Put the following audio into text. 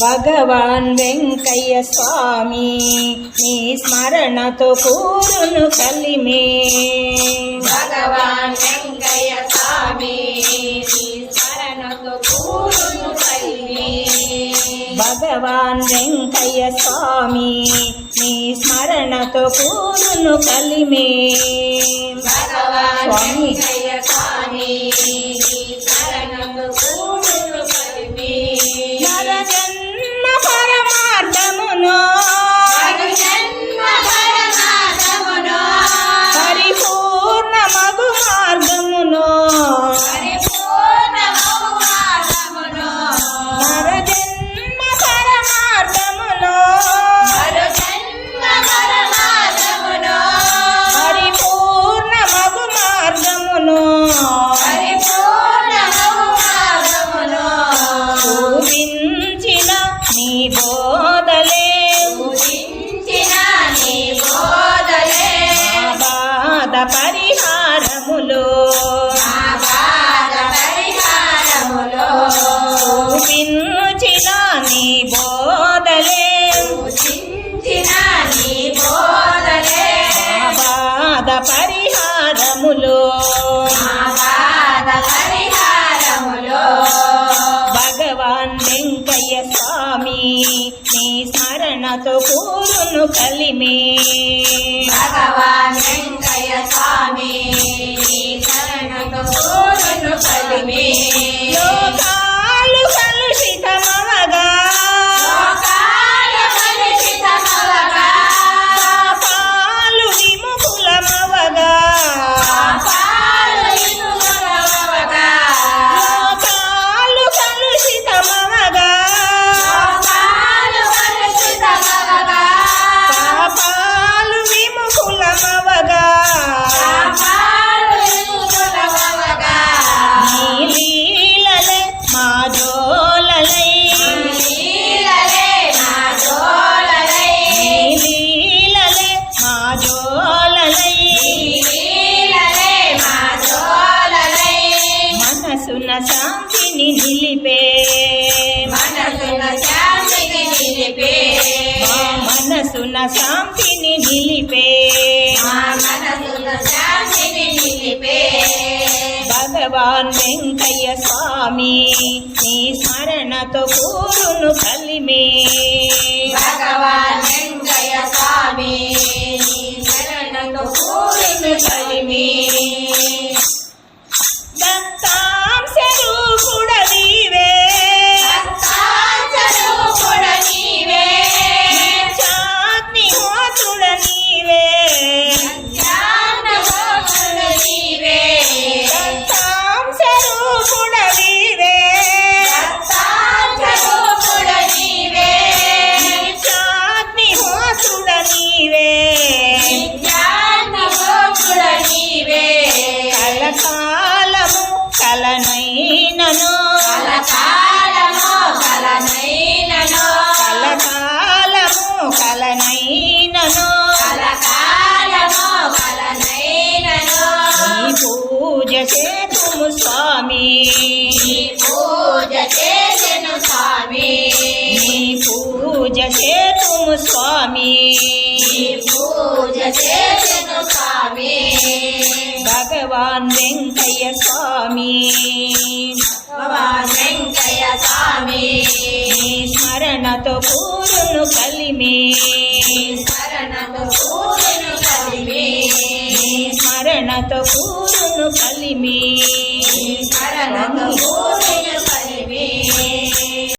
భగవాన్ వెంకయ్య స్వామి నీ స్మరణతో కూరును కలిమే. భగవాన్ వెంకయ్య స్వామి స్మరణతో కూరును కలిమి. భగవాన్ వెంకయ్య స్వామి నీ స్మరణతో కూరును కలిమే. భగవాన్ వెంకయ్య స్వామి పరిహారములో. చూపించిన నీ బోధలే. బాధ పరిహారములో. భగవాన్ వెంకయ్య స్వామి నీ స్మరణతో కూరును కలిమే. భగవాన్ వెంకయ్య స్వామి నీ శరణతో కూరును మనసున శాంతిని నిలిపే. మా మనసున శాంతిని నిలిపే. భగవాన్ వెంకయ్య స్వామి నీ స్మరణతో కూరును కలిమే. భగవాన్ భగవాన్ వెంకయ్య స్వామి. భగవాన్ వెంకయ్య స్వామి. స్మరణతో పూరును కలిమే. నీ స్మరణతో పూరును కలిమే. శరణకు